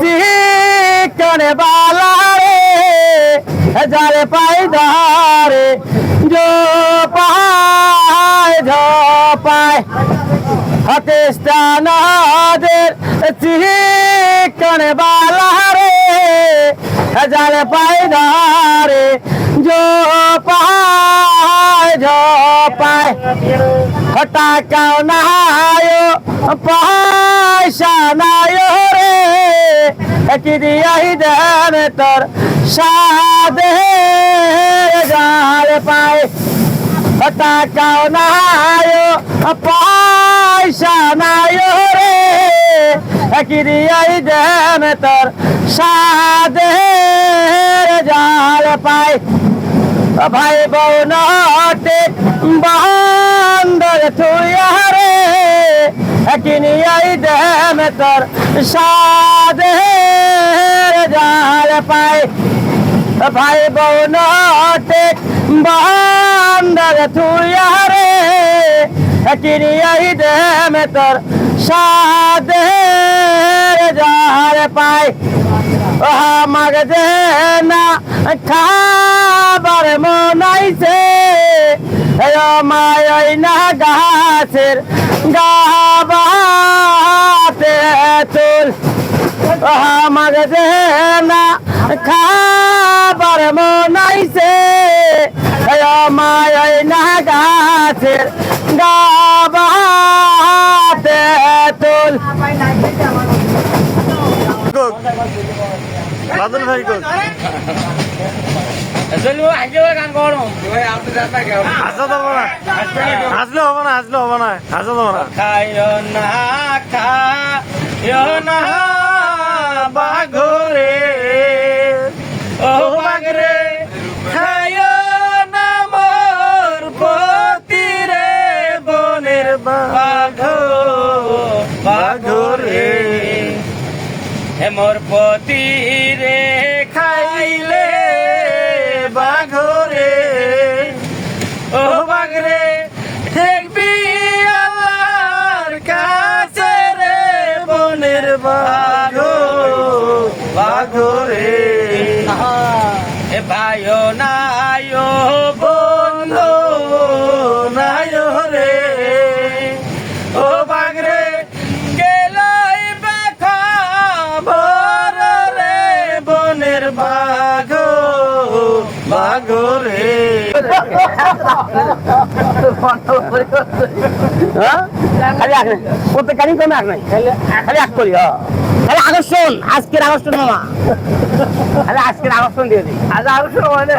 চিকনে বালা রে, জালে পাই ধারে, জো পায় ঝপায় হতিস্তানাদের চিকনে বালা রে, জালে পাই ধারে, জো পায় ঝপায় টাকাও নাই পয়সা নাই কি দিয়াই দেন তোর সাদে জাল পায়। টাকাও নাই পয়সা নাই রে। কি দিয়াই দেন তোর সাদে জাল পায়। ভাই বউ নটে বান্দর থুয়ারে কিনি আই দেম তোর সাদে জাল পাই। ভাই বউ নটে বান্দর থুয়ারে কিনি আই দেম তোর সাদে জাল পাই। দে না খাবার মনাইছে মায় না গাছের গাবাতে তুল আমাক না খাবার মনাইছে। মায় না গাছের গাবাতে তুল বাদল ভাই না। হাসলে হবে না হাসলে হবে না হাসা দেবো না। খাইও না খাইও না বাঘরে ও বাঘরে খাইও না মোর পতি রে বনের বাঘ বাঘরে হে মোর পতি রে বনের বাঘ বাঘরে এ ভাইও নাইও, বন্ধু নাইও রে ও বাঘরে গেলাই বেখাবর রে বনের বাঘ, বাঘরে। খালি আগ নাই। প্রত্যেক গাড়ি কমে আগ নাই। খালি আগ করি খালি আকর্ষণ আজকের আকর্ষণ মামা। আজকের আকর্ষণ দিয়ে দিই। আজ আকর্ষণ মানে?